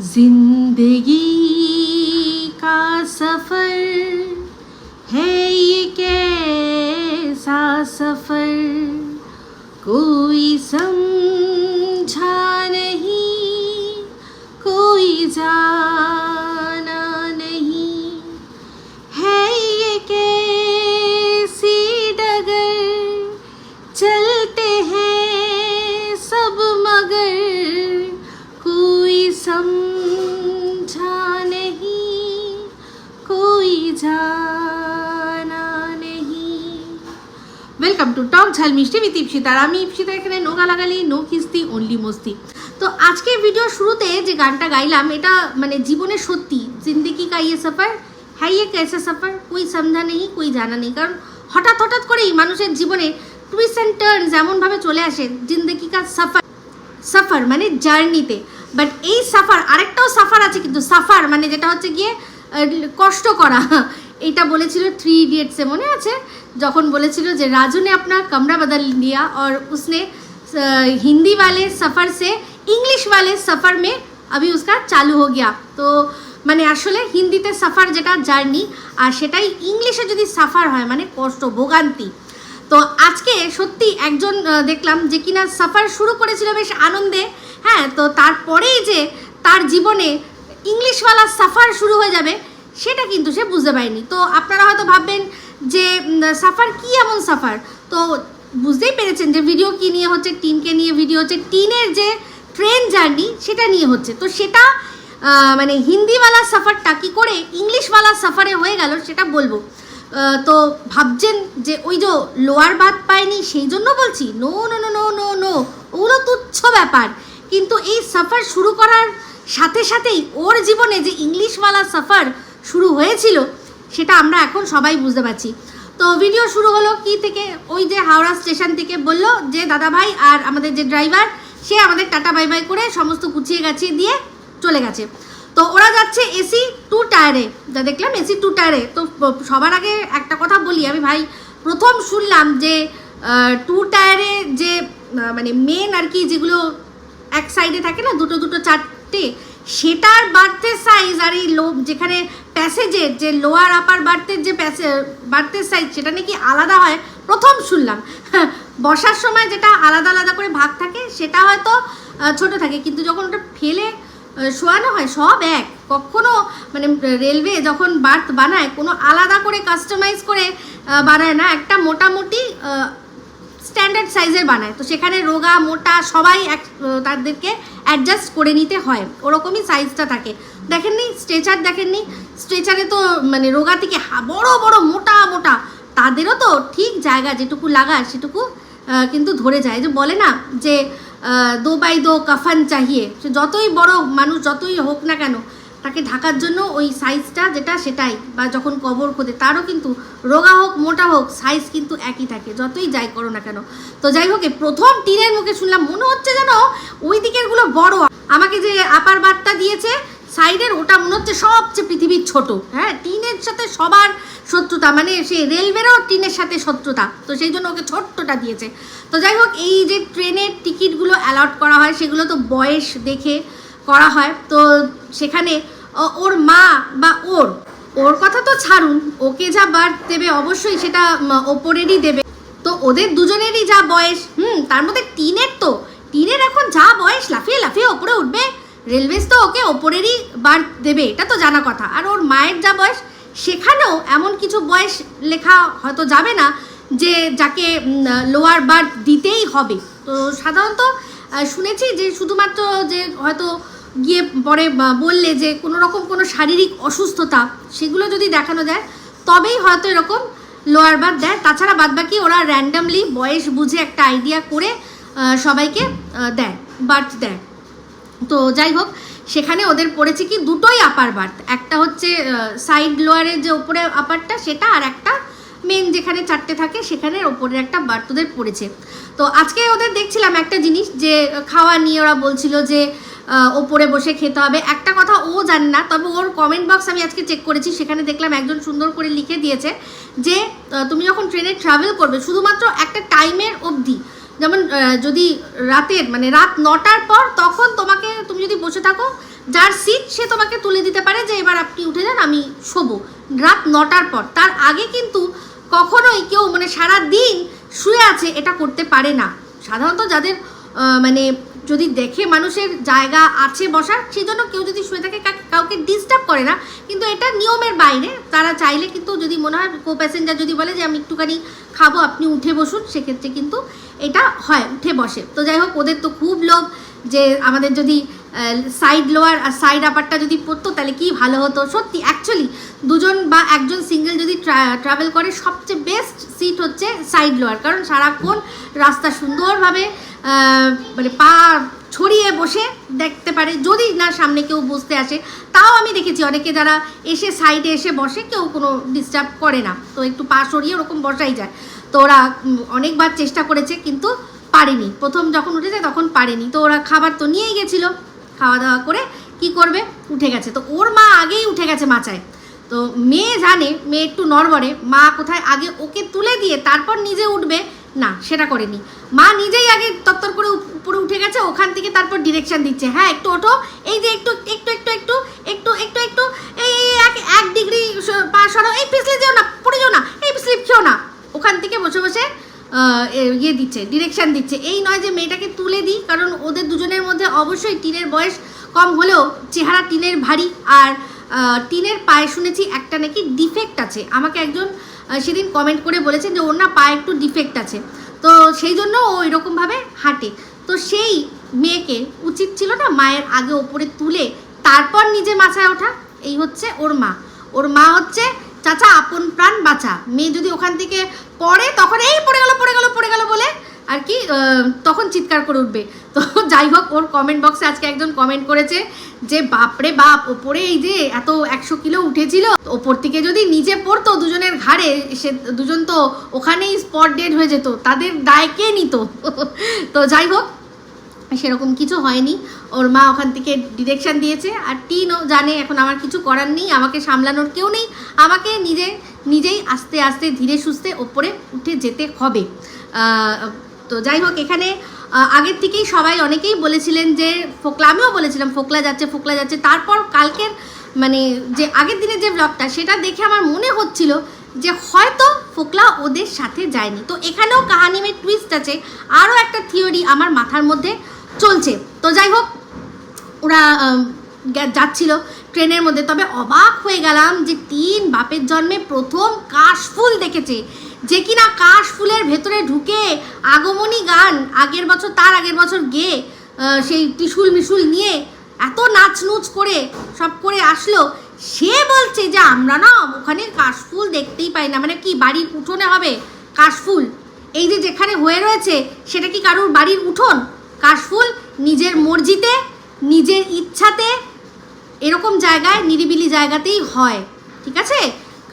ज़िंदगी का सफ़र है ये कैसा सफ़र? कोई समझा नहीं कोई जाना ওয়েলকাম টু টক ঝাল মিষ্টি উইথ ইপসিতার আমি ইপসিতা এখানে নো গালাগালি নো কিস্তি অনলি মস্তি। তো আজকে ভিডিও শুরুতে যে গানটা গাইলাম, এটা মানে জীবনে সত্যি। জিন্দিগি কা ইয়ে সফর? হ্যাঁ ইয়ে কেসে সফর? কই সমঝা নেই, কই জানা নেই। কারণ হঠাৎ হঠাৎ করেই মানুষের জীবনে টুইস্ট অ্যান্ড টার্নস এমনভাবে চলে আসে, জিন্দিগি কা সফর। সাফার মানে জার্নিতে। বাট এই সাফার, আরেকটাও সাফার আছে, কিন্তু সাফার মানে যেটা হচ্ছে গিয়ে কষ্ট করা। এটা বলেছিল থ্রি ইডিয়েটসে মনে আছে যখন বলেছিল যে রাজু ने अपना कमरा बदल लिया और उसने अ, हिंदी वाले सफ़र से इंग्लिश वाले सफ़र में अभी उसका चालू हो गया तो মানে আসলে হিন্দিতে সাফার যেটা জার্নি আর সেটাই ইংলিশে যদি সাফার হয় মানে কষ্ট ভোগান্তি তো আজকে সত্যি একজন আহ, দেখলাম যে কিনা সাফার শুরু করেছিল বেশ আনন্দে হ্যাঁ তো তারপরেই যে তার জীবনে ইংলিশওয়ালা সাফার শুরু হয়ে যাবে সেটা কিন্তু সে বুঝতে পারেনি। তো আপনারা হয়তো ভাববেন যে সাফার কি এমন সাফার? তো বুঝতেই পেরেছেন যে ভিডিও কী নিয়ে হচ্ছে টিনকে নিয়ে ভিডিও হচ্ছে, টিনের যে ট্রেন জার্নি সেটা নিয়ে হচ্ছে। তো সেটা মানে হিন্দিওয়ালা সাফারটা কী করে ইংলিশওয়ালা সাফারে হয়ে গেল সেটা বলব। তো ভাবছেন যে ওই যে লোয়ার বাদ পায়নি, সেই জন্য বলছি? No no no no no no ওগুলো তুচ্ছ ব্যাপার। কিন্তু এই সাফার শুরু করার সাথে সাথেই ওর জীবনে যে ইংলিশওয়ালা সফর শুরু হয়েছিল, সেটা আমরা এখন সবাই বুঝতে পারছি। তো ভিডিও শুরু হলো কি থেকে? ওই যে হাওড়া স্টেশন থেকে বলল যে দাদা ভাই আর আমাদের যে ড্রাইভার সে আমাদের টাটা বাই বাই করে সমস্ত গুছিয়ে গাছিয়ে দিয়ে চলে গেছে। তো ওরা যাচ্ছে এসি টু টায়ারে যা দেখলাম এসি টু টায়ারে তো সবার আগে একটা কথা বলি, আমি ভাই প্রথম শুনলাম যে টু টায়ারে যে মানে মেন আর কি যেগুলো এক সাইডে থাকে না, দুটো দুটো চারটে সেটার বার্থের সাইজ আর এই লো যেখানে প্যাসেজের যে লোয়ার আপার বার্থের যে প্যাসে বার্থের সাইজ সেটা নাকি আলাদা হয়। প্রথম শুনলাম। বসার সময় যেটা আলাদা আলাদা করে ভাগ থাকে, সেটা হয়তো ছোট থাকে। কিন্তু যখন ওটা ফেলে শোয়ানো হয়, সব এক। কখনো মানে রেলওয়ে যখন বার্থ বানায়, কোনো আলাদা করে কাস্টমাইজ করে বানায় না। একটা মোটামুটি স্ট্যান্ডার্ড সাইজের বানায়। তো সেখানে রোগা, মোটা সবাই এক তাদেরকে অ্যাডজাস্ট করে নিতে হয়। ওরকমই সাইজটা থাকে। দেখেননি? স্ট্রেচার দেখেননি? স্ট্রেচারে তো মানে রোগা থেকে বড় বড়, মোটা মোটা। তাদেরও তো ঠিক জায়গা যেটুকু লাগায় সেটুকু কিন্তু ধরে যায়। যে বলে না যে দো বাই দো কাফান চাহিয়ে, সে যতই বড় মানুষ যতই হোক না কেন তাকে ঢাকার জন্য ওই সাইজটা যেটা সেটাই, বা যখন কবর খোদে, তারও কিন্তু রোগা হোক, মোটা হোক সাইজ কিন্তু একই থাকে, যতই যাই করো না কেন। তো যাই হোক প্রথম টিনের মুখে শুনলাম, মনে হচ্ছে যেন ওই দিকেরগুলো বড়। আমাকে যে আপার বার্তা দিয়েছে সাইডের ওটা মনে হচ্ছে সবচেয়ে পৃথিবীর ছোট। হ্যাঁ টিনের সাথে সবার শত্রুতা মানে সে রেলওয়েরও টিনের সাথে শত্রুতা, তো সেই জন্য ওকে ছোট্টটা দিয়েছে। তো যাই হোক, এই যে ট্রেনের টিকিটগুলো অ্যালট করা হয়, সেগুলো তো বয়স দেখে করা হয়। তো সেখানে ওর মা বা ওর ওর কথা তো ছাড়ুন, ওকে যা বার দেবে অবশ্যই সেটা ওপরেরই দেবে। তো ওদের দুজনেরই যা বয়স, হুম, তার মধ্যে টিনের তো, টিনের এখন যা বয়স, লাফিয়ে লাফিয়ে ওপরে উঠবে। রেলওয়েজ তো ওকে ওপরেরই বার দেবে, এটা তো জানা কথা। আর ওর মায়ের যা বয়স, সেখানেও এমন কিছু বয়স লেখা হয়তো যাবে না, যে যাকে লোয়ার বার্থ দিতেই হবে। তো সাধারণত শুনেছি যে শুধুমাত্র যে হয়তো গিয়ে পরে বললে যে কোনো রকম কোনো শারীরিক অসুস্থতা, সেগুলো যদি দেখানো যায়, তবেই হয়তো এরকম লোয়ার বার্থ দেয়। তাছাড়া বাদবাকি ওরা র্যান্ডামলি বয়স বুঝে একটা আইডিয়া করে সবাইকে দেয় বার্থ দেয়। তো যাই হোক, সেখানে ওদের পড়েছে কি দুটোই আপার বার্থ একটা হচ্ছে সাইড লোয়ারের যে ওপরে আপারটা সেটা আর একটা মেন যেখানে চারটে থাকে, সেখানে ওপরের একটা বার্থ ওদের পড়েছে। তো আজকে ওদের দেখছিলাম একটা জিনিস যে, খাওয়া নিয়ে ওরা বলছিল যে ওপরে বসে খেতে হবে। একটা কথা ও জানে না, তবে ওর কমেন্ট বক্স আমি আজকে চেক করেছি, সেখানে দেখলাম একজন সুন্দর করে লিখে দিয়েছে যে তুমি যখন ট্রেনে ট্রাভেল করবে, শুধুমাত্র একটা টাইমের অবধি, যেমন যদি রাতের মানে রাত নটার পর তখন তোমাকে, তুমি যদি বসে থাকো, যার সিট সে তোমাকে তুলে দিতে পারে যে, এবার আপনি উঠে যান, আমি শোবো। রাত নটার পর। তার আগে কিন্তু কখনোই কেউ মানে সারা দিন শুয়ে আছে, এটা করতে পারে না। সাধারণত যাদের মানে যদি দেখে মানুষের জায়গা আছে বসার সেই জন্য কেউ যদি শুয়ে থাকে কাউকে ডিস্টার্ব করে না। কিন্তু এটা নিয়মের বাইরে। তারা চাইলে কিন্তু যদি মনে হয় কো প্যাসেঞ্জার যদি বলে যে, আমি একটুখানি খাব, আপনি উঠে বসুন, সেক্ষেত্রে কিন্তু এটা হয়, উঠে বসে। তো যাই হোক, ওদের তো খুব লোভ যে, আমাদের যদি সাইড লোয়ার আর সাইড আপারটা যদি পড়তো, তাহলে কি ভালো হতো? সত্যি অ্যাকচুয়ালি দুজন বা একজন সিঙ্গেল যদি ট্রাভেল করে, সবচেয়ে বেস্ট সিট হচ্ছে সাইড লোয়ার কারণ সারাক্ষণ রাস্তা সুন্দরভাবে মানে পা ছড়িয়ে বসে দেখতে পারে, যদি না সামনে কেউ বসতে আসে। তাও আমি দেখেছি, অনেকে যারা এসে সাইডে এসে বসে, কেউ কোনো ডিস্টার্ব করে না। তো একটু পা সরিয়ে ওরকম বসাই যায়। তো ওরা অনেকবার চেষ্টা করেছে, কিন্তু পারেনি। প্রথম যখন উঠেছে, তখন পারেনি। তো ওরা খাবার তো নিয়েই গেছিল। খাওয়া দাওয়া করে কি করবে? উঠে গেছে। তো ওর মা আগেই উঠে গেছে মাচায়। তো মেয়ে জানে, মেয়ে একটু নড়বড়ে, মা কোথায়? আগে ওকে তুলে দিয়ে, তারপর নিজে উঠবে। না, সেটা করেনি। মা নিজেই আগে তত্তর করে উপরে উঠে গেছে, ওখান থেকে তারপর ডিরেকশন দিচ্ছে। হ্যাঁ একটু ওঠো, এই যে একটু একটু একটু একটু একটু একটু একটু, এই এক এক ডিগ্রি পা সরো, এই পিছলে যেও না, পড়ে যেও না, এই স্লিপ খেও না। ওখান থেকে বসে বসে ইয়ে দিচ্ছে ডিরেকশন দিচ্ছে। এই নয় যে মেয়েটাকে তুলে দিই, কারণ ওদের দুজনের মধ্যে অবশ্যই টিনের বয়স কম হলেও চেহারা টিনের ভারী, আর টিনের পায়ে শুনেছি একটা নাকি ডিফেক্ট আছে। আমাকে একজন সেদিন কমেন্ট করে বলেছেন যে ওর না পায়ে একটু ডিফেক্ট আছে। তো সেই জন্য ও এরকমভাবে হাঁটে। তো সেই মেয়েকে উচিত ছিল না মায়ের আগে ওপরে তুলে তারপর নিজে মাথায় ওঠা। এই হচ্ছে ওর মা। ওর মা হচ্ছে চাচা আপন প্রাণ বাঁচা। মেয়ে যদি ওখান থেকে পড়ে, তখন এই পড়ে গেল পড়ে গেল পড়ে গেল বলে আর কি তখন চিৎকার করে উঠবে। তো যাই হোক, ওর কমেন্ট বক্সে আজকে একজন কমেন্ট করেছে যে, বাপরে বাপ, ওপরে এই যে এত একশো কিলো উঠেছিল, ওপর থেকে যদি নিচে পড়তো দুজনের ঘাড়ে, সে দুজন তো ওখানেই স্পট ডেড হয়ে যেত, তাদের দায় কে নিত? তো যাই হোক, সেরকম কিছু হয়নি। ওর মা ওখান থেকে ডিরেকশন দিয়েছে, আর টিনও জানে এখন আমার কিছু করার নেই, আমাকে সামলানোর কেউ নেই, আমাকে নিজে, নিজেই আস্তে আস্তে, ধীরে সুস্থে ওপরে উঠে যেতে হবে। তো যাই হোক, এখানে আগের থেকেই সবাই অনেকেই বলেছিলেন যে, ফোকলা, আমিও বলেছিলাম ফোকলা যাচ্ছে ফোকলা যাচ্ছে। তারপর কালকের মানে যে আগের দিনের যে ব্লগটা সেটা দেখে আমার মনে হচ্ছিল যে হয়তো ফোকলা ওদের সাথে যায়নি। তো এখানেও কাহানিমের টুইস্ট আছে, আরও একটা থিওরি আমার মাথার মধ্যে চলছে। তো যাই হোক, ওরা যাচ্ছিল ট্রেনের মধ্যে। তবে অবাক হয়ে গেলাম যে তিন বাপের জন্মে প্রথম কাশফুল দেখেছে। যে কিনা কাশফুলের ভেতরে ঢুকে আগমনী গান, আগের বছর তার আগের বছর গেয়ে সেই ত্রিশুল মিশুল নিয়ে এত নাচ নুচ করে সব করে আসলো, সে বলছে যে আমরা না ওখানে কাশফুল দেখতেই পাই না। মানে কি বাড়ির উঠোনে হবে কাশফুল এই যে যেখানে হয়ে রয়েছে, সেটা কি কারুর বাড়ির উঠোন? কাশফুল নিজের মর্জিতে, নিজের ইচ্ছাতে এরকম জায়গায়, নিরিবিলি জায়গাতেই হয়। ঠিক আছে?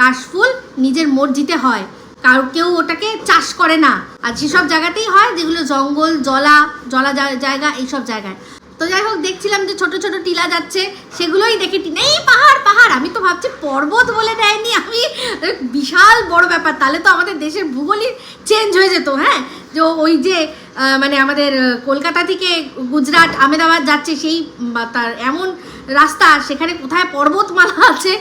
কাশফুল নিজের মর্জিতে হয়। কারও কেউ ওটাকে চাষ করে না। আর সেসব জায়গাতেই হয় যেগুলো জঙ্গল, জলা জলা জায়গা, এইসব জায়গায়। তো যাই হোক, দেখছিলাম যে ছোট ছোট টিলা যাচ্ছে, সেগুলোই দেখে টিনা এই পাহাড় পাহাড়, আমি তো ভাবছি পর্বত বলে দেয়নি, আমি বিশাল বড় ব্যাপার, তাহলে তো আমাদের দেশের ভূগোলই চেঞ্জ হয়ে যেত হ্যাঁ? যে ওই যে মানে আমাদের কলকাতা থেকে গুজরাট, আহমেদাবাদ যাচ্ছে, সেই তার এমন রাস্তা সেখানে কোথায় পর্বতমালা আছে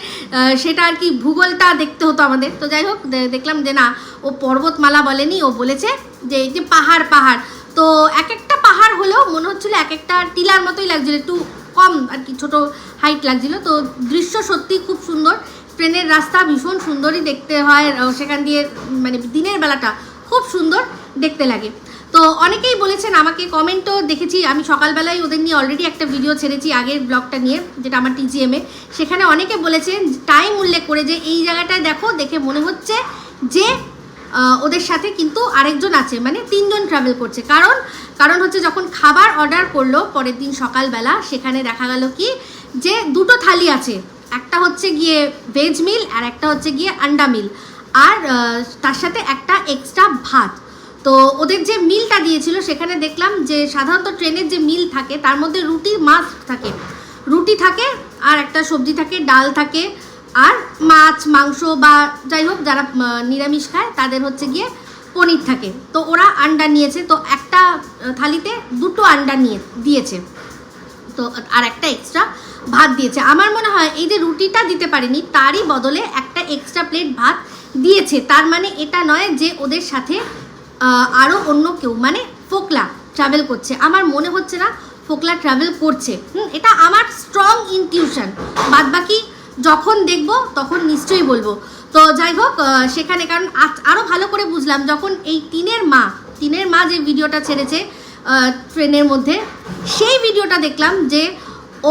সেটা আর কি ভূগোলটা দেখতে হতো আমাদের। তো যাই হোক দেখলাম যে না, ও পর্বতমালা বলেনি, ও বলেছে যে এই যে পাহাড় পাহাড় তো এক একটা পাহাড় হলেও মনে হচ্ছিল এক একটা টিলার মতোই লাগছিল, একটু কম আর কি, ছোটো হাইট লাগছিল। তো দৃশ্য সত্যি খুব সুন্দর। ট্রেনের রাস্তা ভীষণ সুন্দরই দেখতে হয় সেখান দিয়ে মানে দিনের বেলাটা খুব সুন্দর দেখতে লাগে। তো অনেকেই বলেছেন, আমাকে কমেন্টও দেখেছি, আমি সকালবেলায় ওদের নিয়ে অলরেডি একটা ভিডিও ছেড়েছি আগের ব্লগটা নিয়ে, যেটা আমার টিজিএমে সেখানে অনেকে বলেছেন টাইম উল্লেখ করে যে, এই জায়গাটায় দেখো, দেখে মনে হচ্ছে যে ওদের সাথে কিন্তু আরেকজন আছে মানে তিনজন ট্রাভেল করছে। কারণ কারণ হচ্ছে যখন খাবার অর্ডার করল, পরের দিন সকালবেলা, সেখানে দেখা গেল কি, যে দুটো থালি আছে। একটা হচ্ছে গিয়ে ভেজ মিল আর একটা হচ্ছে গিয়ে আন্ডা মিল আর তার সাথে একটা এক্সট্রা ভাত। তো ওদের যে মিলটা দিয়েছিল, সেখানে দেখলাম যে সাধারণত ট্রেনের যে মিল থাকে, তার মধ্যে রুটির মাছ থাকে। রুটি থাকে আর একটা সবজি থাকে, ডাল থাকে। আর মাছ, মাংস বা যাই হোক যারা নিরামিষ খায়, তাদের হচ্ছে গিয়ে পনির থাকে। তো ওরা আন্ডা নিয়েছে। তো একটা থালিতে দুটো আন্ডা নিয়ে, দিয়েছে। তো আর একটা এক্সট্রা ভাত দিয়েছে। আমার মনে হয় এই যে রুটিটা দিতে পারেনি, তারই বদলে একটা এক্সট্রা প্লেট ভাত দিয়েছে। তার মানে এটা নয় যে ওদের সাথে আরও অন্য কেউ মানে ফোকলা ট্রাভেল করছে। আমার মনে হচ্ছে না ফোকলা ট্রাভেল করছে। হুম, এটা আমার স্ট্রং ইনটিউশন বাদ বাকি যখন দেখব, তখন নিশ্চয়ই বলব। তো যাই হোক সেখানে কারণ আরও ভালো করে বুঝলাম, যখন এই তিনের মা তিনের মা যে ভিডিওটা ছেড়েছে ট্রেনের মধ্যে, সেই ভিডিওটা দেখলাম যে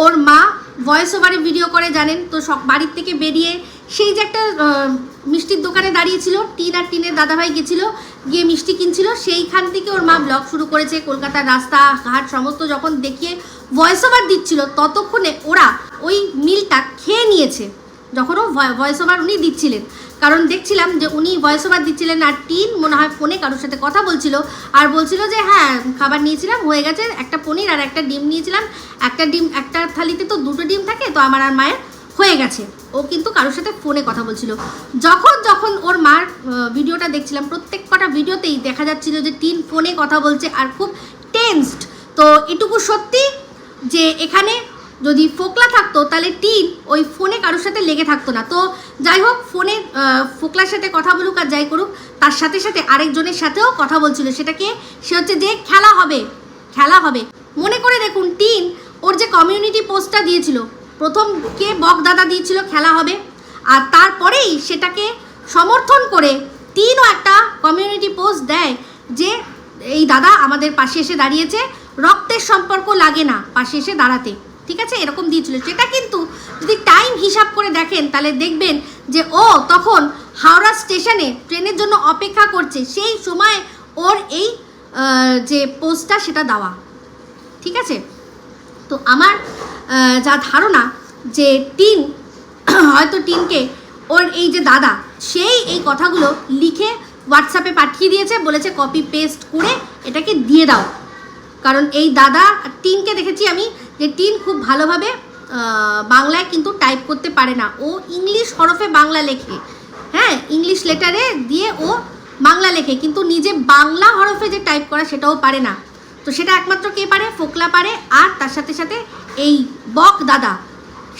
ওর মা ভয়েস ওভারে ভিডিও করে জানেন, তো সব বাড়ির থেকে বেরিয়ে সেই যে একটা মিষ্টির দোকানে দাঁড়িয়েছিল, টিন আর টিনের দাদাভাই গেছিল, গিয়ে মিষ্টি কিনছিল। সেইখান থেকে ওর মা ব্লগ শুরু করেছে, কলকাতার রাস্তা, ঘাট, সমস্ত যখন দেখিয়ে ভয়েস ওভার দিচ্ছিল, ততক্ষণে ওরা ওই মিলটা খেয়ে নিয়েছে, যখন ও ভয়েস ওভার উনি দিচ্ছিলেন। কারণ দেখছিলাম যে উনি ভয়েস ওভার দিচ্ছিলেন আর টিন, মনে হয় ফোনে কারোর সাথে কথা বলছিল। আর বলছিল যে হ্যাঁ খাবার নিয়েছিলাম, হয়ে গেছে, একটা পনির আর একটা ডিম নিয়েছিলাম। একটা ডিম, একটা থালিতে তো দুটো ডিম থাকে, তো আমার আর মায়ের হয়ে গেছে। ও কিন্তু কারোর সাথে ফোনে কথা বলছিল। যখন যখন ওর মার ভিডিওটা দেখছিলাম, প্রত্যেক কটা ভিডিওতেই দেখা যাচ্ছিল যে টিন ফোনে কথা বলছে আর খুব টেন্সড তো এটুকু সত্যি যে এখানে যদি ফোকলা থাকতো, তাহলে টিন ওই ফোনে কারোর সাথে লেগে থাকতো না। তো যাই হোক, ফোনে ফোকলার সাথে কথা বলুক আর যাই করুক, তার সাথে সাথে আরেকজনের সাথেও কথা বলছিল। সেটাকে, সে হচ্ছে যে খেলা হবে খেলা হবে। মনে করে দেখুন, টিন ওর যে কমিউনিটি পোস্টটা দিয়েছিল প্রথম কে বক দাদা দিয়েছিল, খেলা হবে। আর তারপরেই সেটাকে সমর্থন করে তিনও একটা কমিউনিটি পোস্ট দেয় যে, এই দাদা আমাদের পাশে এসে দাঁড়িয়েছে, রক্তের সম্পর্ক লাগে না, পাশে এসে দাঁড়াতে। ঠিক আছে? এরকম দিয়েছিল। সেটা কিন্তু যদি টাইম হিসাব করে দেখেন, তাহলে দেখবেন যে, ও তখন হাওড়া স্টেশনে ট্রেনের জন্য অপেক্ষা করছে। সেই সময় ওর এই যে পোস্টটা সেটা দেওয়া। ঠিক আছে? তো আমার যা ধারণা যে টিন, হয়তো টিনকে ওর এই যে দাদা, সেই এই কথাগুলো লিখে হোয়াটসঅ্যাপে পাঠিয়ে দিয়েছে, বলেছে কপি পেস্ট করে এটাকে দিয়ে দাও। কারণ এই দাদা টিনকে দেখেছি আমি, যে টিন খুব ভালোভাবে বাংলায় কিন্তু টাইপ করতে পারে না। ও ইংলিশ হরফে বাংলা লেখে। হ্যাঁ ইংলিশ লেটারে দিয়ে ও বাংলা লেখে, কিন্তু নিজে বাংলা হরফে যে টাইপ করা সেটাও পারে না। তো সেটা একমাত্র কে পারে? ফোকলা পারে, আর তার সাথে সাথে এই বক দাদা,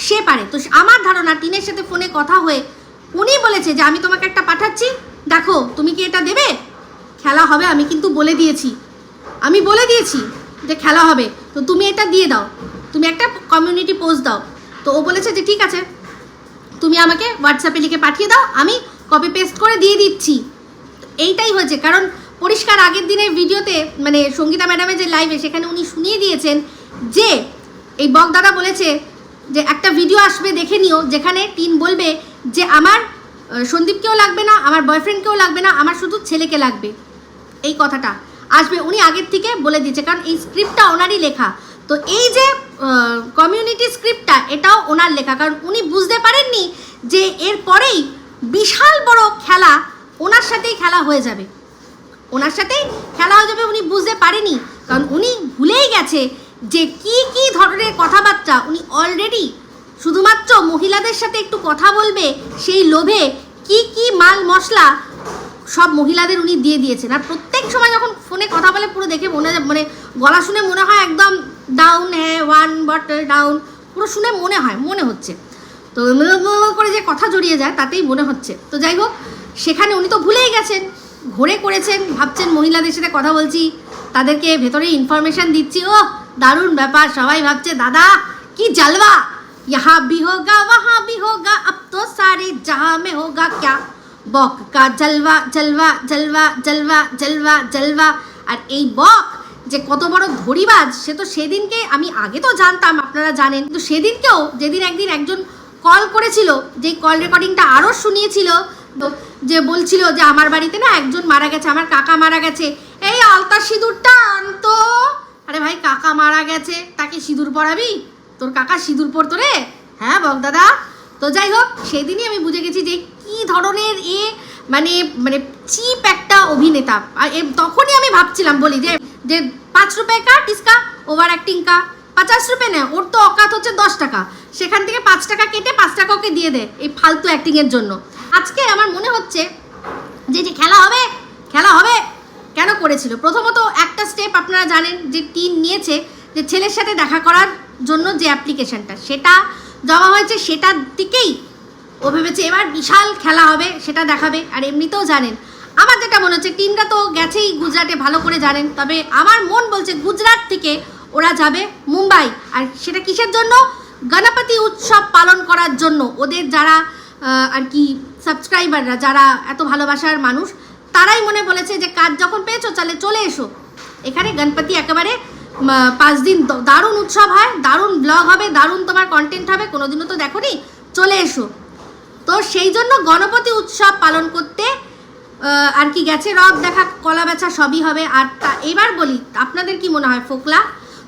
সে পারে। তো আমার ধারণা, টিনের সাথে ফোনে কথা হয়ে উনি বলেছে যে আমি তোমাকে একটা পাঠাচ্ছি। দেখো, তুমি কি এটা দেবে? খেলা হবে, আমি কিন্তু বলে দিয়েছি। আমি বলে দিয়েছি যে খেলা হবে। তো তুমি এটা দিয়ে দাও। তুমি একটা কমিউনিটি পোস্ট দাও। তো ও বলেছে যে ঠিক আছে, তুমি আমাকে হোয়াটসঅ্যাপে লিখে পাঠিয়ে দাও। আমি কপি পেস্ট করে দিয়ে দিচ্ছি। এইটাই হয়েছে। কারণ পরিষ্কার আগের দিনের ভিডিওতে মানে সঙ্গীতা ম্যাডামের যে লাইভে সেখানে উনি শুনিয়ে দিয়েছেন যে এই বক দাদা বলেছে যে একটা ভিডিও আসবে, দেখে নিও, যেখানে টিন বলবে যে আমার সন্দীপকেও লাগবে না, আমার বয়ফ্রেন্ডকেও লাগবে না, আমার শুধু ছেলেকে লাগবে। এই কথাটা আসবে উনি আগের থেকে বলে দিয়েছে, কারণ এই স্ক্রিপ্টটা ওনারই লেখা। তো এই যে কমিউনিটি স্ক্রিপ্টটা এটাও ওনার লেখা, কারণ উনি বুঝতে পারেননি যে এর পরেই বিশাল বড় খেলা ওনার সাথেই খেলা হয়ে যাবে। ওনার সাথেই খেলা হয়ে যাবে উনি বুঝতে পারেনি, কারণ উনি ভুলেই গেছে যে কি কি ধরনের কথাবার্তা উনি অলরেডি শুধুমাত্র মহিলাদের সাথে একটু কথা বলবে, সেই লোভে কি কি মাল মশলা সব মহিলাদের উনি দিয়ে দিয়েছেন। আর প্রত্যেক সময় যখন ফোনে কথা বলে পুরো দেখে মনে মানে গলা শুনে মনে হয় একদম ডাউন হ্যাঁ ওয়ান বটল ডাউন পুরো শুনে মনে হয়, মনে হচ্ছে। তো করে যে কথা জড়িয়ে যায়, তাতেই মনে হচ্ছে। তো যাই হোক, সেখানে উনি তো ভুলেই গেছেন, ঘোরে করেছেন, ভাবছেন মহিলাদের সাথে কথা বলছি, তাদেরকে ভেতরে ইনফরমেশন দিচ্ছি ও দারুণ ব্যাপার, সবাই ভাবছে, দাদা, কি জালবা? ইহা ভি হোগা ওহা ভি হোগা আব তো সারে জাহা মে হোগা ক্যা বক কা জলবা জলবা জলবা জলবা জলবা জলবা আর এই বক যে কত বড় ধরিবাজ সে তো সেদিনকে আমি আগে তো জানতাম আপনারা জানেন কিন্তু সেদিনকেও যেদিন একদিন একজন কল করেছিল, যে কল রেকর্ডিংটা আরও শুনিয়েছিল যে বলছিল যে, আমার বাড়িতে না একজন মারা গেছে, আমার কাকা মারা গেছে। এই আলতা সিঁদুরটা আনতো। আরে ভাই, কাকা মারা গেছে। তাকে সিঁদুর পরাবি? তোর কাকা সিঁদুর পরতো রে। হ্যাঁ বক দাদা। তো যাই হোক, সেদিনই আমি বুঝে গেছি যে কি ধরনের এ মানে মানে চিপ একটা অভিনেতা। আর তখনই আমি ভাবছিলাম বলি যে যে পাঁচ রুপে কা টিসকা, ওভার অ্যাক্টিং কা? পঞ্চাশ রুপে নেয় ওর তো অকাত হচ্ছে দশ টাকা। সেখান থেকে পাঁচ টাকা কেটে পাঁচ টাকা ওকে দিয়ে দেয় এই ফালতু অ্যাক্টিংয়ের জন্য। আজকে আমার মনে হচ্ছে যে যে খেলা হবে খেলা হবে। কেন করেছিল? প্রথমত একটা স্টেপ আপনারা জানেন যে টিন নিয়েছে যে ছেলের সাথে দেখা করার জন্য যে অ্যাপ্লিকেশনটা সেটা জমা হয়েছে সেটার দিকেই। ও ভেবেছে এবার বিশাল খেলা হবে, সেটা দেখাবে। আর এমনিতেও জানেন, আমার যেটা মনে হচ্ছে টিনরা তো গেছেই গুজরাটে ভালো করে জানেন, তবে আমার মন বলছে গুজরাট থেকে ওরা যাবে মুম্বাই। আর সেটা কিসের জন্য? গণপতি উৎসব পালন করার জন্য। ওদের যারা আর কি সাবস্ক্রাইবাররা যারা এত ভালোবাসার মানুষ তারাই মনে বলেছে যে কাজ যখন পেয়েছ, তাহলে চলে এসো। এখানে গণপতি একেবারে পাঁচ দিন দারুণ উৎসব হয়, দারুণ ব্লগ হবে, দারুণ তোমার কন্টেন্ট হবে, কোনোদিনও তো দেখো নি চলে এসো। তো সেই জন্য গণপতি উৎসব পালন করতে আর কি গেছে, রথ দেখা, কলা বেচা সবই হবে। আর তা, এবার বলি, আপনাদের কি মনে হয়, ফোকলা?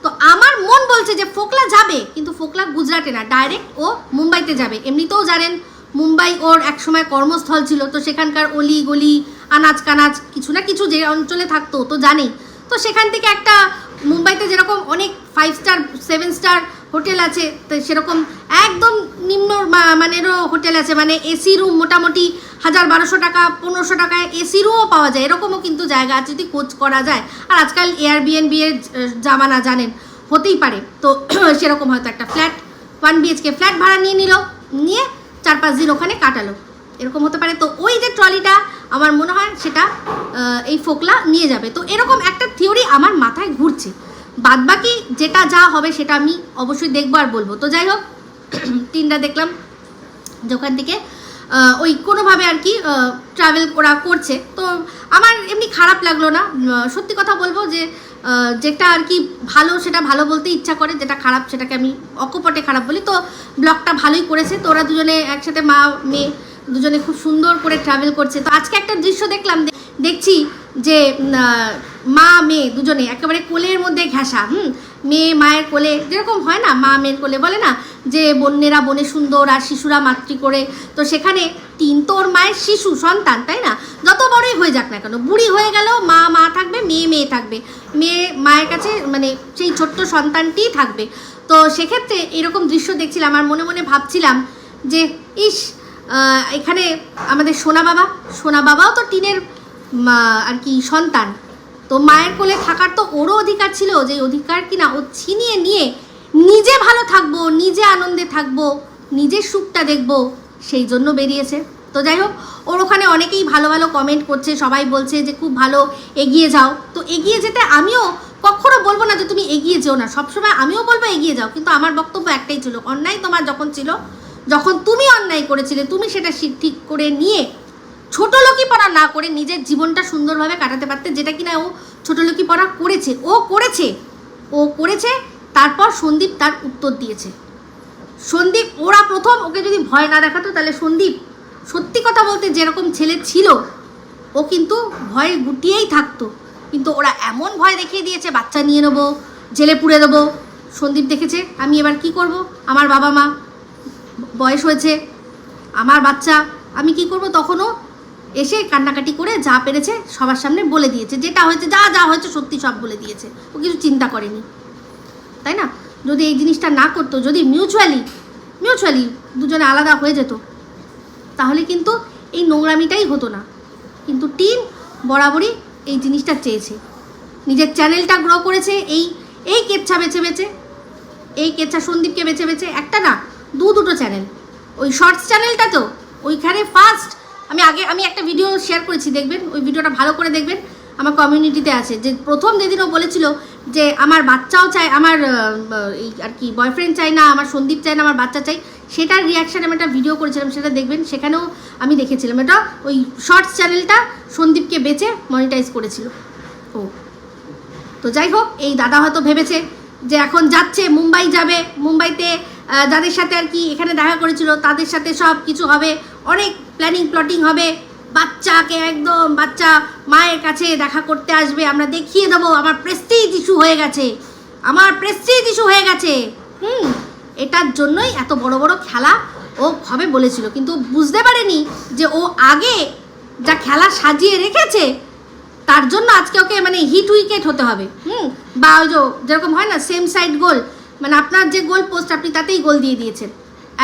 তো আমার মন বলছে যে ফোকলা যাবে, কিন্তু ফোকলা গুজরাটে না ডাইরেক্ট ও মুম্বাইতে যাবে। এমনিতেও জানেন, মুম্বাই ওর একসময় কর্মস্থল ছিল, তো সেখানকার অলি গলি আনাজ কানাজ কিছু না কিছু যে অঞ্চলে থাকতো, তো জানেই। তো সেখান থেকে একটা মুম্বাইতে যেরকম অনেক five star seven star hotel আছে, তো সেরকম একদম নিম্ন মানেরও হোটেল আছে মানে এসি রুম মোটামুটি হাজার বারোশো টাকা, পনেরোশো টাকায় এসি রুমও পাওয়া যায়, এরকমও কিন্তু জায়গা আছে যদি খোঁজ করা যায়। আর আজকাল এয়ারবিএনবি এর জামানা জানেন, হতেই পারে। তো সেরকম হয়তো একটা ফ্ল্যাট ওয়ান বিএচকে ফ্ল্যাট ভাড়া নিয়ে নিল, নিয়ে চার পাঁচ দিন ওখানে কাটালো, এরকম হতে পারে। তো ওই যে ট্রলিটা আমার মনে হয় সেটা এই ফোকলা নিয়ে যাবে। তো এরকম একটা থিওরি আমার মাথায় ঘুরছে। বাদবাকি যেটা যা হবে সেটা আমি অবশ্যই দেখব আর বলব। তো যাই হোক, তিনটা দেখলাম যে ওখান থেকে ওই কোনোভাবে আর কি ট্রাভেল ওরা করছে। তো আমার এমনি খারাপ লাগল না। সত্যি কথা বলব যে যেটা আর কি ভালো সেটা ভালো বলতে ইচ্ছা করে, যেটা খারাপ সেটাকে আমি অকপটে খারাপ বলি। তো ব্লগটা ভালোই করেছে। তো ওরা দুজনে একসাথে মা, মেয়ে দুজনে খুব সুন্দর করে ট্রাভেল করছে। তো আজকে একটা দৃশ্য দেখলাম দেখছি যে মা, মেয়ে দুজনে একেবারে কোলের মধ্যে ঘেঁষা হুম? মেয়ে, মায়ের কোলে, যেরকম হয় না, মা, মেয়ের কোলে বলে না, যে বন্যেরা বনে সুন্দর আর শিশুরা মাতৃ করে। তো সেখানে তিন তো ওর মায়ের শিশু, সন্তান, তাই না? যত বড়ই হয়ে যাক না কেন, বুড়ি হয়ে গেলেও মা মা থাকবে, মেয়ে মেয়ে থাকবে। মেয়ে, মায়ের কাছে মানে সেই ছোট্ট সন্তানটিই থাকবে। তো সেক্ষেত্রে এরকম দৃশ্য দেখছিলাম, আর মনে মনে ভাবছিলাম যে, ইস এখানে আমাদের সোনা বাবা, সোনা বাবাও তো টিনের আর কি, সন্তান। তো মায়ের কোলে থাকার তো ওরও অধিকার ছিল যে অধিকার কিনা ও ছিনিয়ে নিয়ে নিজে ভালো থাকব, নিজে আনন্দে থাকব, নিজের সুখটা দেখব, সেই জন্য বেরিয়েছে। তো যাই হোক, ওর ওখানে অনেকেই ভালো ভালো কমেন্ট করছে, সবাই বলছে যে খুব ভালো, এগিয়ে যাও। তো এগিয়ে যেতে আমিও কখনো বলব না যে তুমি এগিয়ে যেও না, সবসময় আমিও বলব এগিয়ে যাও, কিন্তু আমার বক্তব্য একটাই ছিল, অন্যায় তোমার যখন ছিল যখন তুমি অন্যায় করেছিলে, তুমি সেটা ঠিক করে নিয়ে ছোট পড়া না করে নিজের জীবনটা সুন্দরভাবে কাটাতে পারতে, যেটা কিনা ও ছোট পড়া করেছে। ও করেছে। ও করেছে, তারপর সন্দীপ তার উত্তর দিয়েছে। সন্দীপ, ওরা প্রথম ওকে যদি ভয় না দেখাতো, তাহলে সন্দীপ সত্যি কথা বলতে যেরকম ছেলে ছিল, ও কিন্তু ভয়ে গুটিয়েই থাকতো। কিন্তু ওরা এমন ভয় দেখিয়ে দিয়েছে, বাচ্চা নিয়ে নেব, জেলে পুড়ে দেবো। সন্দীপ দেখেছে, আমি এবার কি করব? আমার বাবা মা বয়স হয়েছে, আমার বাচ্চা, আমি কি করব তখনও? এসে কান্নাকাটি করে যা পেরেছে সবার সামনে বলে দিয়েছে। যেটা হয়েছে, যা যা হয়েছে সত্যি সব বলে দিয়েছে। ও কিছু চিন্তা করেনি। তাই না? যদি এই জিনিসটা না করতো, যদি মিউচুয়ালি মিউচুয়ালি দুজনে আলাদা হয়ে যেত, তাহলে কিন্তু এই নোংরামিটাই হতো না। কিন্তু টিম বরাবরই এই জিনিসটা চেয়েছে। নিজের চ্যানেলটা গ্রো করেছে, এই এই কেচ্ছা বেছে বেছে, এই কেচ্ছা সন্দীপকে বেছে বেছে, একটা না দু দুটো চ্যানেল ওই শর্টস চ্যানেলটা তো, ওইখানে ফার্স্ট আমি আগে, আমি একটা ভিডিও শেয়ার করেছি, দেখবেন? ওই ভিডিওটা ভালো করে দেখবেন। আমার কমিউনিটিতে আছে। যে প্রথম যেদিন ও বলেছিল যে আমার বাচ্চাও চাই আমার এই আর কি বয়ফ্রেন্ড চাই না, আমার সন্দীপ চাই না, আমার বাচ্চা চাই সেটার রিয়াকশান আমি একটা ভিডিও করেছিলাম, সেটা দেখবেন। সেখানেও আমি দেখেছিলাম। এটা ওই শর্টস চ্যানেলটা সন্দীপকে বেচে মনিটাইজ করেছিল। ও। তো যাই হোক, এই দাদা হয়তো ভেবেছে যে এখন যাচ্ছে, মুম্বাই যাবে, মুম্বাইতে যাদের সাথে আর কি এখানে দেখা করেছিল, তাদের সাথে সব কিছু হবে। অনেক প্ল্যানিং প্লটিং হবে। বাচ্চাকে একদম বাচ্চা মায়ের কাছে দেখা করতে আসবে। আমরা দেখিয়ে দেবো, আমার প্রেস্টিজ ইস্যু হয়ে গেছে। আমার প্রেস্টিজ ইস্যু হয়ে গেছে। হুম, এটার জন্যই এত বড় বড় খেলা ও হবে বলেছিল। কিন্তু বুঝতে পারেনি যে ও আগে যা খেলা সাজিয়ে রেখেছে, তার জন্য আজকে ওকে মানে হিট উইকেট হতে হবে। হুম, বা ওই যেরকম হয় না সেম সাইড গোল মানে আপনার যে গোল পোস্ট আপনি তাতেই গোল দিয়ে দিয়েছেন।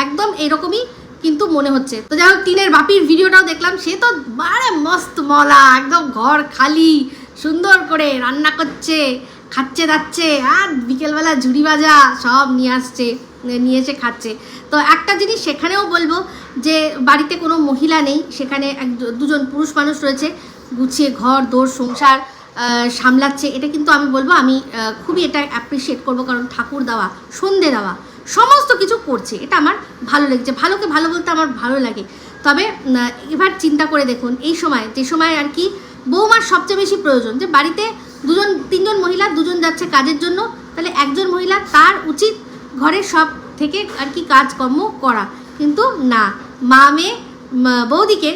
একদম এরকমই কিন্তু মনে হচ্ছে। তো যাই হোক, টিনের বাপির ভিডিওটাও দেখলাম, সে তো বারে মস্ত মলা, একদম ঘর খালি, সুন্দর করে রান্না করছে, খাচ্ছে দাচ্ছে, আর বিকেলবেলা ঝুড়ি ভাজা সব নিয়ে আসছে, নিয়ে এসে খাচ্ছে। তো একটা জিনিস সেখানেও বলব যে, বাড়িতে কোনো মহিলা নেই, সেখানে দুজন পুরুষ মানুষ রয়েছে, গুছিয়ে ঘর, দোর, সংসার সামলাচ্ছে, এটা কিন্তু আমি বলব, আমি খুবই এটা অ্যাপ্রিসিয়েট করব, কারণ ঠাকুর দেওয়া, সন্ধে দেওয়া, সমস্ত কিছু করছে, এটা আমার ভালো লেগেছে, ভালোকে ভালো বলতে আমার ভালো লাগে। তবে এবার চিন্তা করে দেখুন, এই সময়, যে সময় আর কি বৌমার সবচেয়ে বেশি প্রয়োজন, যে বাড়িতে দুজন, তিনজন মহিলা, দুজন যাচ্ছে কাজের জন্য, তাহলে একজন মহিলা তার উচিত ঘরের সব থেকে আর কি কাজকর্ম করা। কিন্তু না, মা মেয়ে বৌদিকে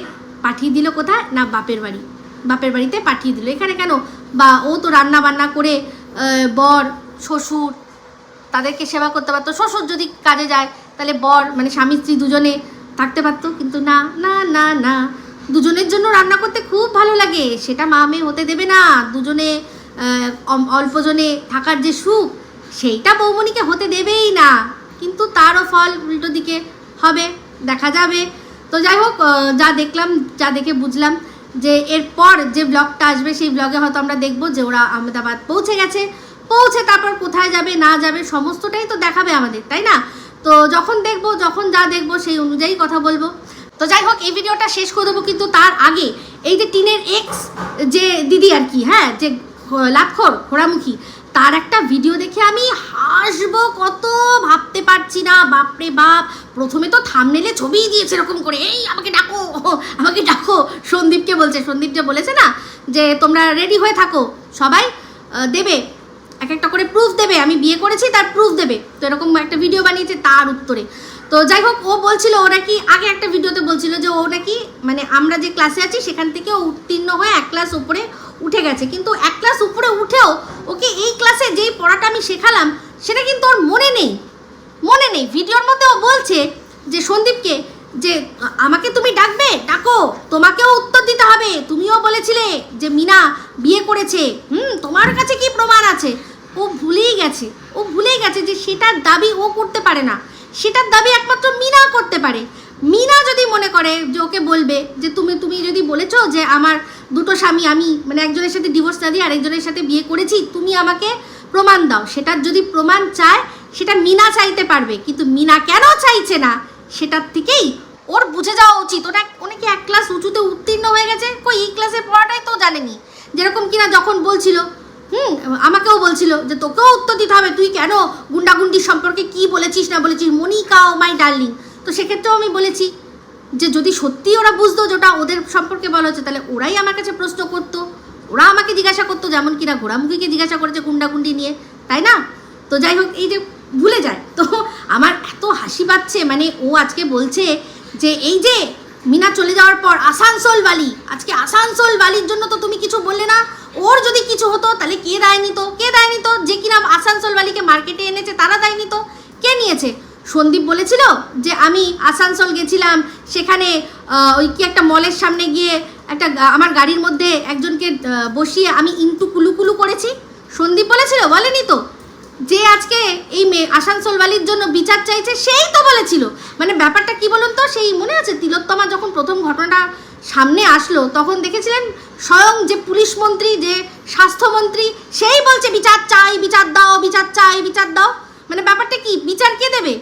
পাঠিয়ে দিল কোথায়? না বাপের বাড়ি। বাপের বাড়িতে পাঠিয়ে দিল। এখানে কেন? বা ও তো রান্না বান্না করে বর, শ্বশুর তাদেরকে সেবা করতে পারতো। শ্বশুর যদি কাজে যায়, তাহলে বর মানে স্বামী, স্ত্রী দুজনে থাকতে পারতো। কিন্তু না না না না। দুজনের জন্য রান্না করতে খুব ভালো লাগে। সেটা মা মেয়ে হতে দেবে না। দুজনে অল্পজনে থাকার যে সুখ, সেইটা বৌমণিকে হতে দেবেই না। কিন্তু তারও ফল উল্টো দিকে হবে, দেখা যাবে। তো যাই হোক যা দেখলাম, যা দেখে বুঝলাম যে এরপর যে ব্লগটা আসবে, সেই ব্লগে হয়তো আমরা দেখব যে ওরা আহমেদাবাদ পৌঁছে গেছে। পৌঁছে তারপর কোথায় যাবে, না যাবে, সমস্তটাই তো দেখাবে আমাদের, তাই না? তো যখন দেখব, যখন যা দেখব, সেই অনুযায়ী কথা বলব। তো যাই হোক, এই ভিডিওটা শেষ করে দেবো, কিন্তু তার আগে এই যে টিনের এক্স যে দিদি আর কি হ্যাঁ যে লাক্ষর, ঘোড়ামুখী তার একটা ভিডিও দেখে আমি হাসবো, কত ভাবতে পারছি না। বাপরে বাপ, প্রথমে তো থামনেলে ছবিই দিয়েছে এরকম করে। এই, আমাকে ডাকো আমাকে ডাকো। সন্দীপকে বলছে সন্দীপ যে বলেছে না যে, তোমরা রেডি হয়ে থাকো। সবাই দেবে। এক একটা করে প্রুফ দেবে। আমি বিয়ে করেছি, তার প্রুফ দেবে। তো এরকম একটা ভিডিও বানিয়েছে তার উত্তরে। তো যাই হোক, ও বলছিল, ও নাকি আগে একটা ভিডিওতে বলছিল যে, ও নাকি মানে আমরা যে ক্লাসে আছি, সেখান থেকে উত্তীর্ণ হয়ে এক ক্লাস উপরে উঠে গেছে। কিন্তু এক ক্লাস উপরে উঠেও ওকে এই ক্লাসে যেই পড়াটা আমি শেখালাম, সেটা কিন্তু ওর মনে নেই। মনে নেই। ভিডিওর মধ্যে ও বলছে যে, সন্দীপকে, যে, আমাকে তুমি ডাকবে? ডাকো। তোমাকেও উত্তর দিতে হবে। তুমিও বলেছিলে যে, মিনা বিয়ে করেছে। হুম, তোমার কাছে কি প্রমাণ আছে? ও ভুলেই গেছে। ও ভুলেই গেছে যে, সেটার দাবি ও করতে পারে না। সেটার দাবি একমাত্র মিনা করতে পারে। মিনা যদি মনে করে যে ওকে বলবে, যে তুমি তুমি যদি বলেছ যে আমার দুটো স্বামী, আমি মানে একজনের সাথে ডিভোর্স না দিয়ে আরেকজনের সাথে বিয়ে করেছি, তুমি আমাকে প্রমাণ দাও। সেটার যদি প্রমাণ চায়, সেটা মিনা চাইতে পারবে। কিন্তু মিনা কেন চাইছে না, সেটার থেকেই ওর বুঝে যাওয়া উচিত। ওটা অনেকে এক ক্লাস উঁচুতে উত্তীর্ণ হয়ে গেছে? কই, এই ক্লাসে পড়াটাই তো জানেনি। যেরকম কিনা যখন বলছিল, হুম, আমাকেও বলছিল যে তোকেও উত্তর দিতে হবে। তুই কেন গুন্ডাগুন্ডির সম্পর্কে কি বলেছিস না বলেছিস? Monica oh my darling. তো সেক্ষেত্রেও আমি বলেছি যে যদি সত্যি ওরা বুঝতো যে ওটা ওদের সম্পর্কে বলা হচ্ছে, তাহলে ওরাই আমার কাছে প্রশ্ন করতো। ওরা আমাকে জিজ্ঞাসা করতো যেমন কিনা ঘোড়ামুখীকে জিজ্ঞাসা করেছে গুন্ডাগুন্ডি নিয়ে, তাই না? তো যাই হোক, এই যে ভুলে যায়। তো আমার এত হাসি পাচ্ছে মানে ও আজকে বলছে যে এই যে মিনা চলে যাওয়ার পর আসানসোল বালি আজকে আসানসোল বালির জন্য তো তুমি কিছু বললে না। ওর যদি কিছু হতো, তাহলে কে দায় নিত? কে দায় নিত? যে কিনা আসানসোল বালিকে মার্কেটে এনেছে, তারা দায় নিত। কে নিয়েছে? সন্দীপ বলেছিল যে আমি আসানসোল গেছিলাম, সেখানে ওই কি একটা মলের সামনে গিয়ে একটা আমার গাড়ির মধ্যে একজনকে বসিয়ে আমি ইন্টু কুলুকুলু করেছি। সন্দীপ বলেছিল? বলেনি তো। যে আজকে এই মেয়ে আসানসোল বালির জন্য বিচার চাইছে, সেই তো বলেছিল। মানে ব্যাপারটা কি বলুন তো? সেই মনে আছে? তিলোত্তমা যখন প্রথম ঘটনাটা সামনে আসলো, তখন দেখেছিলেন স্বয়ং যে পুলিশ মন্ত্রী, যে স্বাস্থ্যমন্ত্রী সেই বলছে, বিচার চাই, বিচার দাও, বিচার চাই, বিচার দাও। মানে ব্যাপারটা কি? বিচার কে দেবে?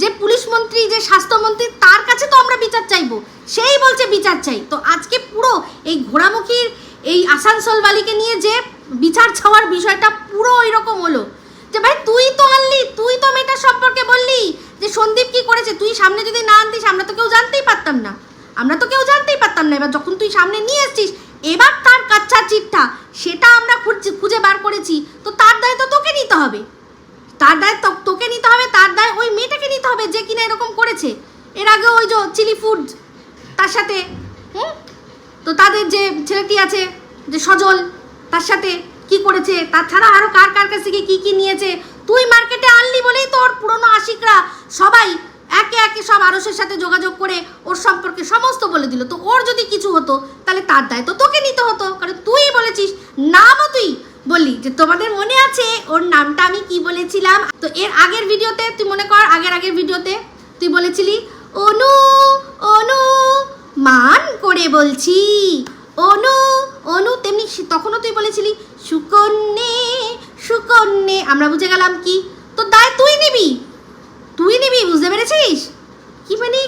যে পুলিশ মন্ত্রী, যে স্বাস্থ্যমন্ত্রী তার কাছে তো আমরা বিচার চাইব। সেই বলছে বিচার চাই। তো আজকে পুরো এই ঘোড়ামুখীর, এই আসানসোল বালিকে নিয়ে যে বিচার ছাওয়ার বিষয়টা পুরো ওই রকম হলো। যে ভাই, তুই তো আনলি, তুই তো মেয়েটার সম্পর্কে বললি যে সন্দীপ কি করেছে। তুই সামনে যদি না আনতিস, আমরা তো কেউ জানতেই পারতাম না। আমরা তো কেউ জানতেই পারতাম না। এবার যখন তুই সামনে নিয়ে এসছিস এবার তার কাচ্চা চিটটা সেটা আমরা খুঁজে বার করেছি। তো তার দায় তো তোকে নিতে হবে। তার দায় তোকে নিতে হবে, তার দায় ওই মেয়েটাকে নিতে হবে যে কিনা এরকম করেছে। এর আগে ওই যে চিলি ফুড, তার সাথে, হুম? তো তাদের যে ছেলেটি আছে, যে সজল, তার সাথে কি করেছে? তাছাড়া আরও কার কার কাছ থেকে কী কী নিয়েছে? তুই মার্কেটে আনলি বলেই তোর পুরনো আশিকরা সবাই একে একে সব আরসের সাথে যোগাযোগ করে ওর সম্পর্কে সমস্ত বলে দিল। তো ওর যদি কিছু হতো, তাহলে তার দায় তো তোকে নিতে হতো। কারণ তুই বলেছিস, নামও তুই বললি যে তোমাদের মনে আছে ওর নামটা আমি কি বলেছিলাম? তো এর আগের ভিডিওতে, তুই মনে কর আগের আগের ভিডিওতে তুই বলেছিলি, অনু অনু, মান করে বলছি। অনু অনু তেমনি তখনও তুই বলেছিলি, সুকন্যে সুকন্যে। আমরা বুঝে গেলাম কি? তো দায় তুই নিবি। তুই নিবি, বুঝতে পেরেছিস? কি মানে?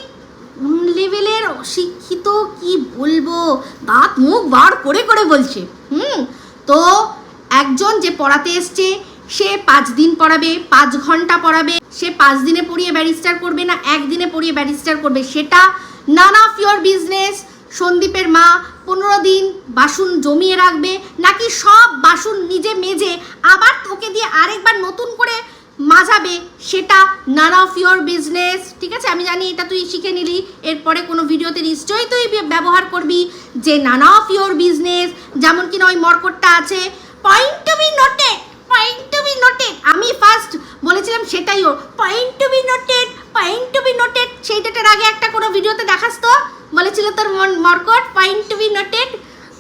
লেভেলের অশিক্ষিত কি বলব? দাঁত মুখ বার করে করে বলছে। হুম? তো একজন যে পড়াতে এসছে, সে পাঁচ দিন পড়াবে, পাঁচ ঘণ্টা পড়াবে, সে পাঁচ দিনে পড়িয়ে ব্যারিস্টার করবে না, একদিনে পড়িয়ে ব্যারিস্টার করবে, সেটা নান অফ ইয়োর বিজনেস সন্দীপের মা পনেরো দিন বাসন জমিয়ে রাখবে, নাকি সব বাসন নিজে মেজে আবার তোকে দিয়ে আরেকবার নতুন করে মাজাবে, সেটা নান অফ ইয়োর বিজনেস ঠিক আছে? আমি জানি এটা তুই শিখে নিলি, এরপরে কোনো ভিডিওতে নিশ্চয়ই তুই ব্যবহার করবি যে নান অফ ইয়োর বিজনেস যেমন কিনা ওই মর্কটটা আছে point to be noted point to be noted আমি ফার্স্ট বলেছিলাম সেটাই ওর। Point to be noted point to be noted সেইটার আগে একটা কোনো ভিডিওতে দেখাস তো? বলেছিল তোর মন- মর্কট পয়েন্ট টু বি নোটেড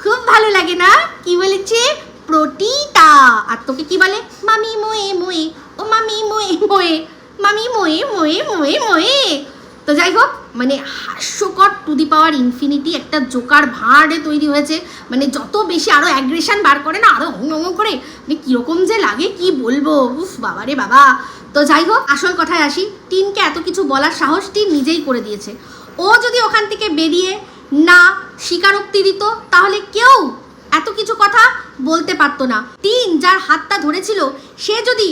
খুব ভালো লাগে না? কি বলেছে? প্রতিটা। আর তোকে কি বলে? মামি মোয়ে মোয়ে, ও মামি মোয়ে মোয়ে, মামি মোয়ে মোয়ে মোয়ে মোয়ে। তো যাই হোক মানে হাস্যকর টু দি পাওয়ার ইনফিনিটি একটা জোকার ভাঁড়ে তৈরি হয়েছে। মানে যত বেশি আরও অ্যাগ্রেশন বার করে না আরও অঙ্গ করে মানে কীরকম যে লাগে, কি বলব? উফ, বাবা রে বাবা। তো যাই হোক, আসল কথায় আসি, টিনকে এত কিছু বলার সাহস টিন নিজেই করে দিয়েছে। ও যদি ওখান থেকে বেরিয়ে না স্বীকারোক্তি দিত, তাহলে কেউ এত কিছু কথা বলতে পারতো না। তিন যার হাতটা ধরেছিল, সে যদি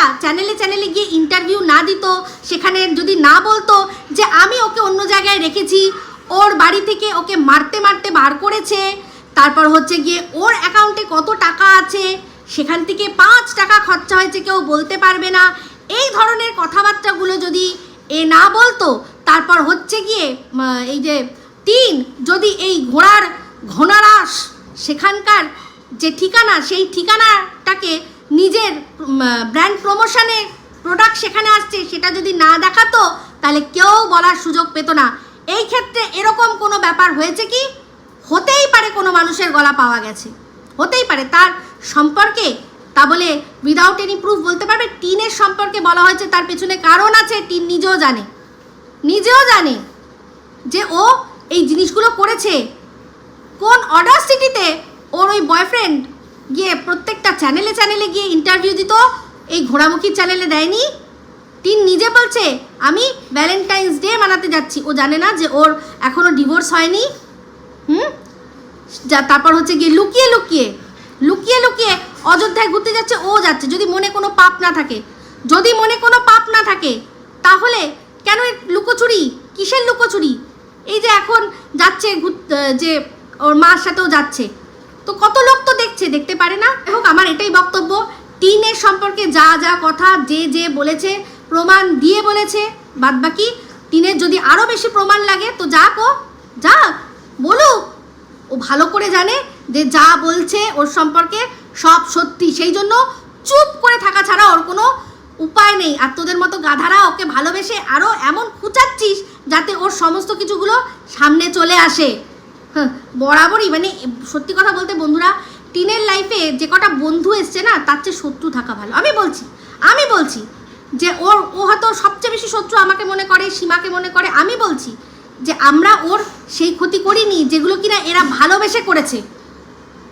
প্রত্যেকটা চ্যানেলে চ্যানেলে গিয়ে ইন্টারভিউ না দিত, সেখানে যদি না বলতো যে আমি ওকে অন্য জায়গায় রেখেছি, ওর বাড়ি থেকে ওকে মারতে মারতে বার করেছে, তারপর হচ্ছে গিয়ে ওর অ্যাকাউন্টে কত টাকা আছে, সেখান থেকে পাঁচ টাকা খরচা হয়েছে, কেউ বলতে পারবে না। এই ধরনের কথাবার্তাগুলো যদি এ না বলতো, তারপর হচ্ছে গিয়ে এই যে তিন যদি এই ঘোড়ার ঘোড়ারাস সেখানকার যে ঠিকানা, সেই ঠিকানাটাকে নিজের ব্র্যান্ড প্রমোশনে প্রোডাক্ট সেখানে আসছে, সেটা যদি না দেখাতো, তাহলে কেউ বলার সুযোগ পেত না। এই ক্ষেত্রে এরকম কোনো ব্যাপার হয়েছে কি? হতেই পারে কোনো মানুষের গলা পাওয়া গেছে। হতেই পারে। তার সম্পর্কে তা বলে উইদাউট এনি প্রুফ বলতে পারবে? টিনের সম্পর্কে বলা হয়েছে, তার পেছনে কারণ আছে, টিন নিজেও জানে। নিজেও জানে যে ও এই জিনিসগুলো করেছে। কোন অর্ডার সিটিতে ওর ওই বয়ফ্রেন্ড গিয়ে প্রত্যেকটা চ্যানেলে চ্যানেলে গিয়ে ইন্টারভিউ দিত। এই ঘোড়ামুখী চ্যানেলে দেয়নি। তিন নিজে বলছে, আমি ভ্যালেন্টাইন্স ডে মানাতে যাচ্ছি। ও জানে না যে ওর এখনও ডিভোর্স হয়নি। হুম? যা, তারপর হচ্ছে গিয়ে লুকিয়ে লুকিয়ে লুকিয়ে লুকিয়ে অযোধ্যায় ঘুরতে যাচ্ছে, ও যাচ্ছে। যদি মনে কোনো পাপ না থাকে, যদি মনে কোনো পাপ না থাকে, তাহলে কেন লুকোচুরি? কিসের লুকোচুরি? এই যে এখন যাচ্ছে যে ওর মার সাথেও যাচ্ছে। তো কত লোক তো দেখছে, দেখতে পারে না? হোক, আমার এটাই বক্তব্য। টিনের সম্পর্কে যা যা কথা, যে যে বলেছে, প্রমাণ দিয়ে বলেছে বাদবাকি টিনের যদি আরও বেশি প্রমাণ লাগে, তো যাক ও, যাক, বলুক। ও ভালো করে জানে যে যা বলছে ওর সম্পর্কে সব সত্যি। সেই জন্য চুপ করে থাকা ছাড়া ওর কোনো উপায় নেই। আর তোদের মতো গাধারা ওকে ভালোবেসে আরও এমন খুঁচাচ্ছিস যাতে ওর সমস্ত কিছুগুলো সামনে চলে আসে। হ্যাঁ, বরাবরই মানে সত্যি কথা বলতে বন্ধুরা টিনের লাইফে যে কটা বন্ধু এসছে না তার চেয়ে শত্রু থাকা ভালো। আমি বলছি আমি বলছি যে ওর ও হয়তো সবচেয়ে বেশি শত্রু আমাকে মনে করে সীমাকে মনে করে। আমি বলছি যে আমরা ওর সেই ক্ষতি করিনি যেগুলো কিনা এরা ভালোবেসে করেছে।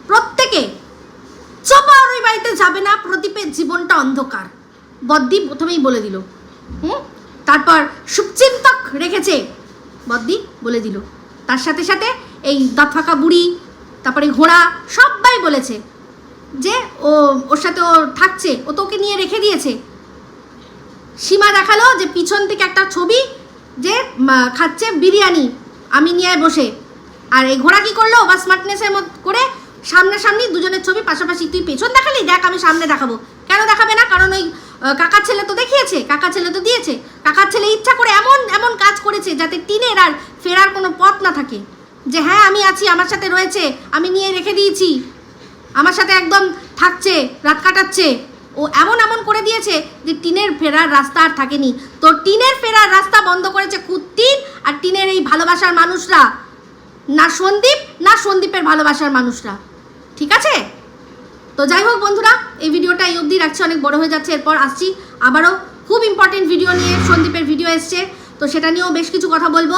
প্রত্যেকে চোপা আর ওই বাড়িতে যাবে না প্রদীপের জীবনটা অন্ধকার। বদ্দীপ প্রথমেই বলে দিল। হুম? তারপর শুভচিন্তক রেখেছে বদ্দি বলে দিল। তার সাথে সাথে এই দাঁত ফাঁকা বুড়ি, তারপরে ঘোড়া, সবাই বলেছে যে ও, ওর সাথে ও থাকছে, ও তোকে নিয়ে রেখে দিয়েছে। সীমা দেখাল যে পিছন থেকে একটা ছবি যে খাচ্ছে বিরিয়ানি, আমি নিয়ে বসে। আর এই ঘোড়া কি করল? বা স্মার্টনেসের মত করে সামনাসামনি দুজনের ছবি পাশাপাশি, তুই পেছন দেখালি? দেখ, আমি সামনে দেখাবো। কেন দেখাবে না? কারণ ওই কাকার ছেলে তো দেখিয়েছে, কাকার ছেলে তো দিয়েছে। কাকার ছেলে ইচ্ছা করে এমন এমন কাজ করেছে যাতে টিনের আর ফেরার কোনো পথ না থাকে। যে হ্যাঁ আমি আছি, আমার সাথে রয়েছে, আমি নিয়ে রেখে দিয়েছি। আমার সাথে একদম থাকছে, রাত কাটাচ্ছে। ও এমন এমন করে দিয়েছে যে টিনের ফেরার রাস্তা আর থাকেনি। তো টিনের ফেরার রাস্তা বন্ধ করেছে কুত্তির আর টিনের এই ভালোবাসার মানুষরা। না সন্দীপ, না সন্দীপের ভালোবাসার মানুষরা। ঠিক আছে? তো যাই হোক বন্ধুরা, এই ভিডিওটা এই অবধি রাখছি, অনেক বড় হয়ে যাচ্ছে, এরপর আসছি। আবারও খুব ইম্পর্টেন্ট ভিডিও নিয়ে সন্দীপের ভিডিও এসছে। তো সেটা নিয়েও বেশ কিছু কথা বলব।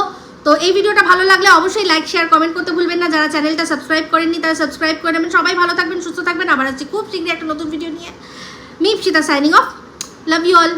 তো এই ভিডিওটা ভালো লাগলে অবশ্যই লাইক শেয়ার কমেন্ট করতে ভুলবেন না। যারা চ্যানেলটা সাবস্ক্রাইব করেননি, তারা সাবস্ক্রাইব করে নেবেন। সবাই ভালো থাকবেন, সুস্থ থাকবেন। আবার আসছি খুব শীঘ্রই একটা নতুন ভিডিও নিয়ে। Mipsita signing off love you all